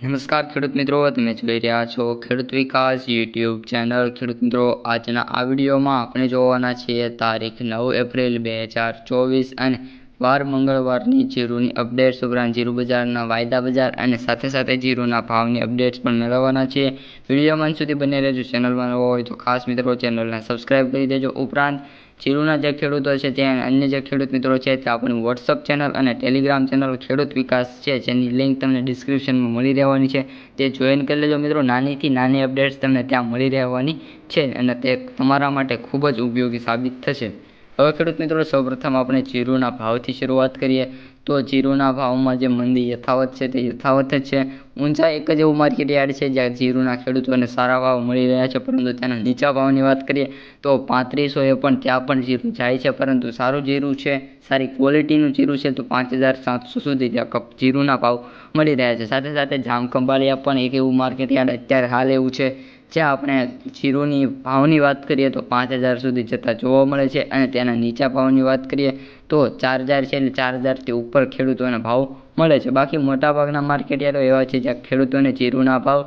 નમસ્કાર ખેડૂત મિત્રો, તમે જોઈ રહ્યા છો ખેડૂત વિકાસ યુટ્યુબ ચેનલ. ખેડૂત મિત્રો, આજના આ વિડીયોમાં આપણે જોવાના છીએ તારીખ નવ એપ્રિલ બે હજાર ચોવીસ અને વાર મંગળવારની જીરુની અપડેટ્સ ઉપરાંત જીરુ બજારના વાયદા બજાર અને સાથે સાથે જીરુના ભાવની અપડેટ્સ પણ મેળવવાના છીએ. વિડીયોમાં સુધી બને રહેજો. ચેનલમાં નવો હોય તો ખાસ મિત્રો ચેનલને સબસ્ક્રાઈબ કરી દેજો. ઉપરાંત જીરુના જે ખેડૂતો છે તે અન્ય જે ખેડૂત મિત્રો છે તે આપણી વોટ્સઅપ ચેનલ અને ટેલિગ્રામ ચેનલ ખેડૂત વિકાસ છે, જેની લિંક તમને ડિસ્ક્રિપ્શનમાં મળી રહેવાની છે. તે જોઈન કરી લેજો મિત્રો. નાનીથી નાની અપડેટ્સ તમને ત્યાં મળી રહેવાની છે અને તે તમારા માટે ખૂબ જ ઉપયોગી સાબિત થશે. હવે ખેડૂત મિત્રો, સૌપ્રથમ આપણે જીરુના ભાવથી શરૂઆત કરીએ. તો જીરુના ભાવમાં જે મંદી યથાવત છે તે યથાવત જ છે. ઊંચા એક જ એવું માર્કેટ યાર્ડ છે જ્યાં જીરુના ખેડૂતોને સારા ભાવ મળી રહ્યા છે, પરંતુ તેના નીચા ભાવની વાત કરીએ તો પાંત્રીસો એ પણ ત્યાં પણ જીરું જાય છે, પરંતુ સારું જીરું છે, સારી ક્વોલિટીનું જીરું છે, તો પાંચ હજાર સાતસો સુધી ત્યાં કપ જીરુના ભાવ મળી રહ્યા છે. સાથે સાથે જામખંભાળિયા પણ એક એવું માર્કેટ યાર્ડ અત્યારે હાલ એવું છે જ્યાં આપણે જીરુની ભાવની વાત કરીએ તો પાંચ હજાર સુધી જતાં જોવા મળે છે અને તેના નીચા ભાવની વાત કરીએ તો ચાર હજાર છે એટલે ચાર હજારથી ઉપર ખેડૂતોને ભાવ મળે છે. બાકી મોટાભાગના માર્કેટ યાર્ડો એવા છે જ્યાં ખેડૂતોને જીરુના ભાવ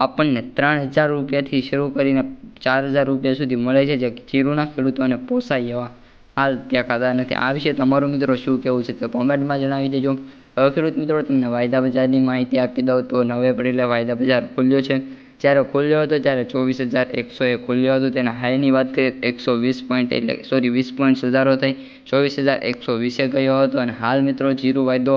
આપણને ત્રણ હજાર રૂપિયાથી શરૂ કરીને ચાર હજાર રૂપિયા સુધી મળે છે, જે જીરુના ખેડૂતોને પોસાય એવા હાલ ત્યાં ખાતા નથી. આ વિશે તમારું મિત્રો શું કહેવું છે તો કોમેન્ટમાં જણાવી દેજો. હવે ખેડૂત મિત્રો, તમને વાયદા બજારની માહિતી આપી દઉં તો નવ એપ્રિલે વાયદા બજાર ખુલ્યો છે. જ્યારે ખુલ્યો હતો ત્યારે ચોવીસ હજાર એકસો એ ખુલ્યો હતો. તેના હાઈની વાત કરીએ એકસો વીસ પોઈન્ટ એટલે સોરી વીસ પોઈન્ટ સુધારો થઈ. ચોવીસ હજાર એકસો વીસે ગયો હતો અને હાલ મિત્રો જીરું વાયદો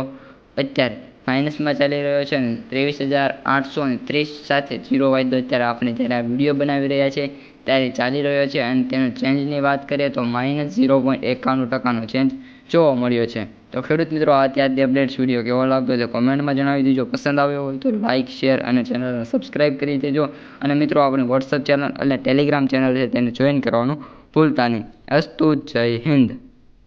અત્યારે માઇનસમાં ચાલી રહ્યો છે અને ત્રેવીસ હજાર આઠસો અને ત્રીસ સાથે જીરો વાયદો અત્યારે આપણે જ્યારે આ વીડિયો બનાવી રહ્યા છે ત્યારે ચાલી રહ્યો છે અને તેનો ચેન્જની વાત કરીએ તો માઇનસ ઝીરો પોઈન્ટ એકાણું ટકાનો ચેન્જ જોવા મળ્યો છે. તો ખેડૂત મિત્રો, આ ત્યારથી અપડેટ્સ વીડિયો. કેવો લાગતો છે કોમેન્ટમાં જણાવી દેજો. પસંદ આવ્યો હોય તો લાઇક શેર અને ચેનલને સબસ્ક્રાઇબ કરી દેજો. અને મિત્રો, આપણી વોટ્સઅપ ચેનલ અને ટેલિગ્રામ ચેનલ છે, તેને જોઈન કરવાનું ભૂલતા નહીં. અસ્તુ, જય હિન્દ.